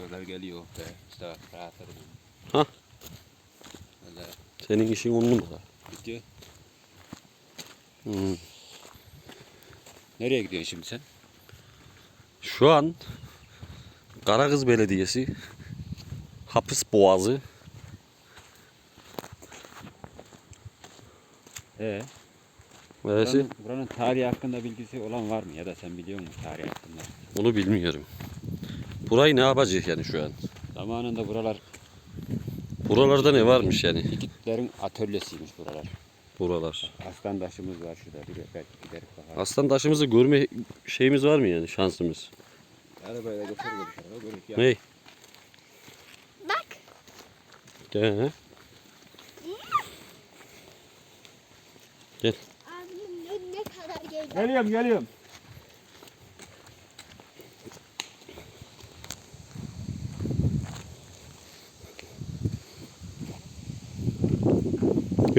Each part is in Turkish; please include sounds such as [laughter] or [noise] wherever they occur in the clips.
Şoförler geliyor be. İşte rahat. Ha. Öyle Senin işin on numara. gidiyor. Hmm. Nereye gidiyorsun şimdi sen? Şu an Karagız Belediyesi Hapis Boğazı Ee, Neresi? buranın, buranın tarihi hakkında bilgisi olan var mı? Ya da sen biliyor musun tarihi hakkında? Onu bilmiyorum. Burayı ne yapacak yani şu an? Zamanında buralar Buralarda ne varmış yani? Hititlerin atölyesiymiş buralar. Buralar. Aslan taşımız var şurada. Bir belki giderip bakarız. Aslan taşımızı görme şeyimiz var mı yani şansımız? Arabayla götür götür. Görüp ya. Ne? Bak. Gel. Abimin önüne kadar geldi. Geliyorum geliyorum.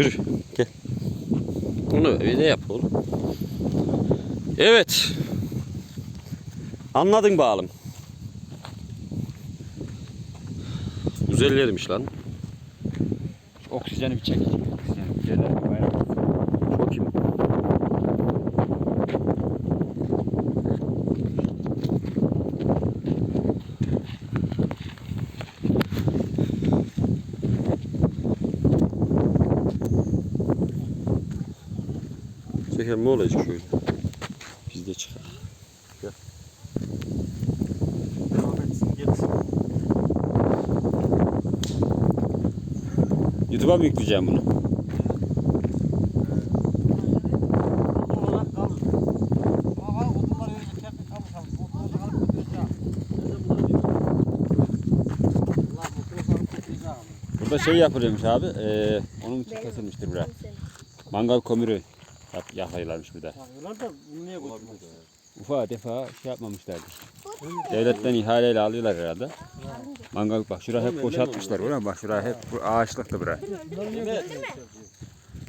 Yürü. Gel. Bunu öyle yap oğlum. Evet. Anladın bağlım. Güzel yermiş lan. Oksijeni bir çek. Oksijeni bir gel. Bayağı. Çok iyi. Çeker mi olacak şöyle? Biz de çıkar. Gel. Devam etsin gelsin. YouTube'a mı yükleyeceğim bunu? Burada şey yapılıyormuş abi. Eee onun için kesilmiştir bura. Mangal kömürü yap, yakıyorlarmış burada. Yakıyorlar da bunu niye götürmüyor? Ufa defa şey yapmamışlardı. Devletten ihaleyle alıyorlar herhalde. Mangal bak şuraya hep boşaltmışlar. Ulan bak şuraya hep bu ağaçlıklı bura.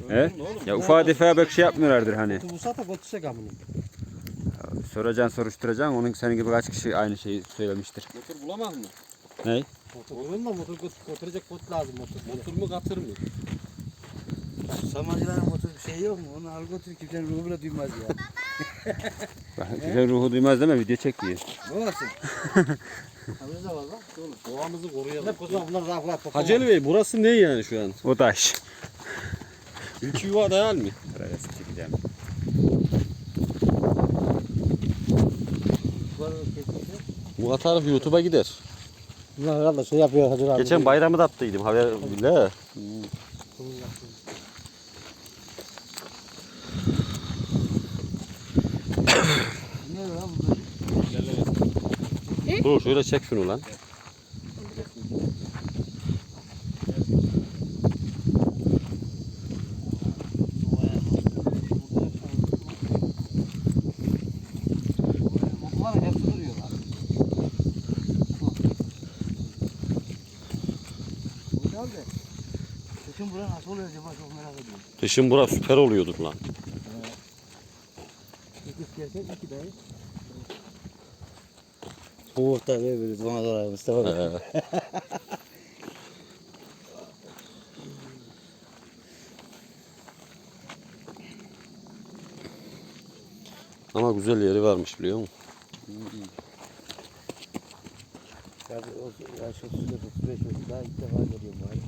He? Ya ufa defa belki şey yapmıyorlardır hani. Bu sata götürsek amına. Soracaksın soruşturacaksın. Onun senin gibi kaç kişi aynı şeyi söylemiştir. Motor bulamaz mı? Ne? Motor mu? Motor götür, götürecek bot lazım motor. Motor mu katır mı? Samacıların motor bir şey yok mu? Onu al götür kimsenin ruhu bile duymaz ya. [laughs] Bak güzel ruhu duymaz değil mi? Video çek diye. Ne olsun? [laughs] Haberi de var. Oğlum doğamızı koruyalım. Hep o zaman bunlar raflar toplamaz. Haceli Bey burası ne yani şu an? O taş. Ülke yuva değil mi? Buraya çekeceğim. Bu taraf YouTube'a gider. Bunlar herhalde şey yapıyor Hacı abi. Geçen bayramı da attıydım haber bile. Ne lan bunlar? Dur şöyle çek şunu lan. Kışın bura nasıl oluyor acaba çok merak ediyorum. Kışın bura süper oluyordur lan. İki gelsek iki dayı. Soğukta ne böyle ona da Mustafa. Ee, [laughs] Ama güzel yeri varmış biliyor musun? Yaş 34 35 oldu daha ilk defa görüyorum bari.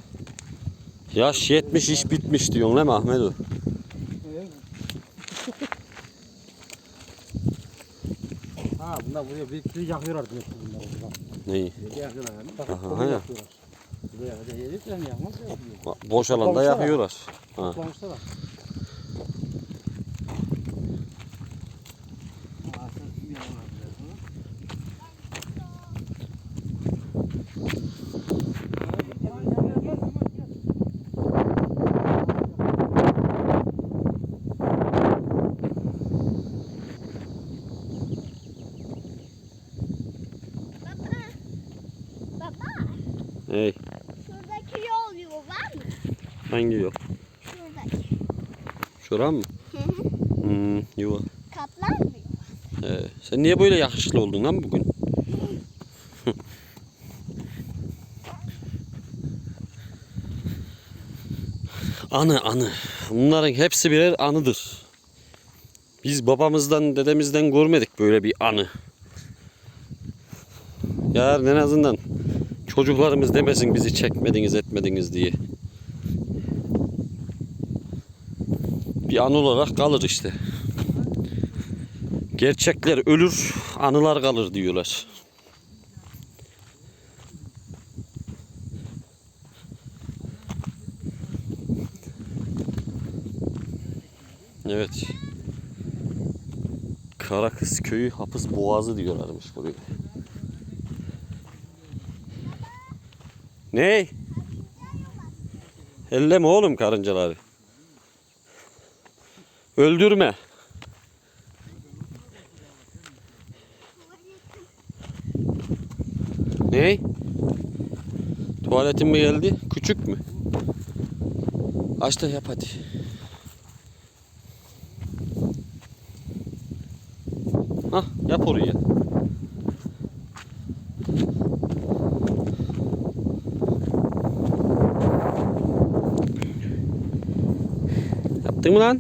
Yaş 70 iş bitmiş diyorsun değil mi Ahmet o? Ha bunlar buraya bir yakıyorlar demek ki bunlar zaman. Neyi? Bir yakıyorlar yani. Bak Aha, bunu ha ya. yakıyorlar. Yakacak yer yok yani yakmaz ya. Ba- Boş alanda Toplamışlar yakıyorlar. Ha. Toplamışlar. Baba. Hey. Şuradaki yol yol var mı? Hangi yol? Şuradaki. Şuran mı? Hı hı. Hmm, yuva. Kaplan mı yuva? Ee, sen niye böyle yakışıklı oldun lan bugün? [laughs] anı anı. Bunların hepsi birer anıdır. Biz babamızdan, dedemizden görmedik böyle bir anı. Yarın en azından çocuklarımız demesin bizi çekmediniz etmediniz diye. Bir anı olarak kalır işte. Gerçekler ölür, anılar kalır diyorlar. Evet. Karakız köyü hapis boğazı diyorlarmış buraya. Ne? Elleme oğlum karıncaları. Öldürme. Ne? Tuvaletin mi geldi? Küçük mü? Aç da yap hadi. Hah yap oraya. Yaptın mı lan?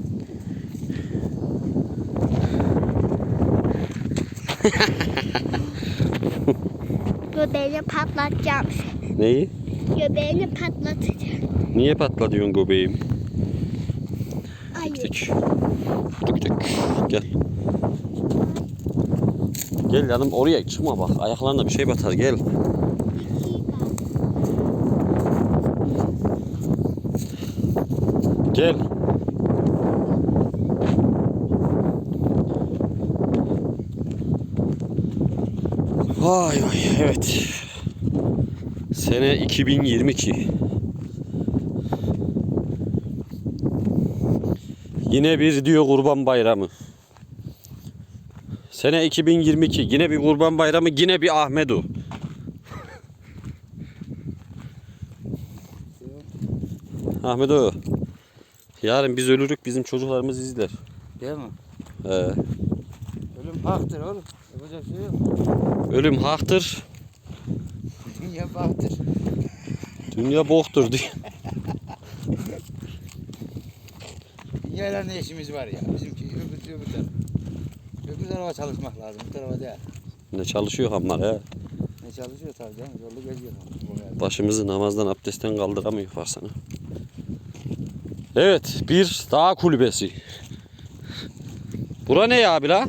Göbeğini patlatacağım. Neyi? Göbeğini patlatacağım. Niye patla diyorsun göbeğim? Hayır. Gittik. Gittik gittik. Gel. Gel yanım oraya çıkma bak. Ayaklarına bir şey batar gel. Gel. Vay vay evet. Sene 2022. Yine bir diyor kurban bayramı. Sene 2022 yine bir kurban bayramı yine bir Ahmedu. Ahmedo. Yarın biz ölürük bizim çocuklarımız izler. Değil mi? Ee, Ölüm haktır oğlum. Yapacak şey yok. ölüm haktır, Dünya bahtır. dünya boktur diyor. Dünyayla ne işimiz var ya? Bizimki öbür, öbür taraf. Öbür tarafa çalışmak lazım. Bu tarafa değil. Ne çalışıyor hamlar he. Ne çalışıyor tabii canım. Yolda geziyor. Başımızı namazdan abdestten kaldıramıyor baksana. Evet bir dağ kulübesi. Bura ne ya abi la?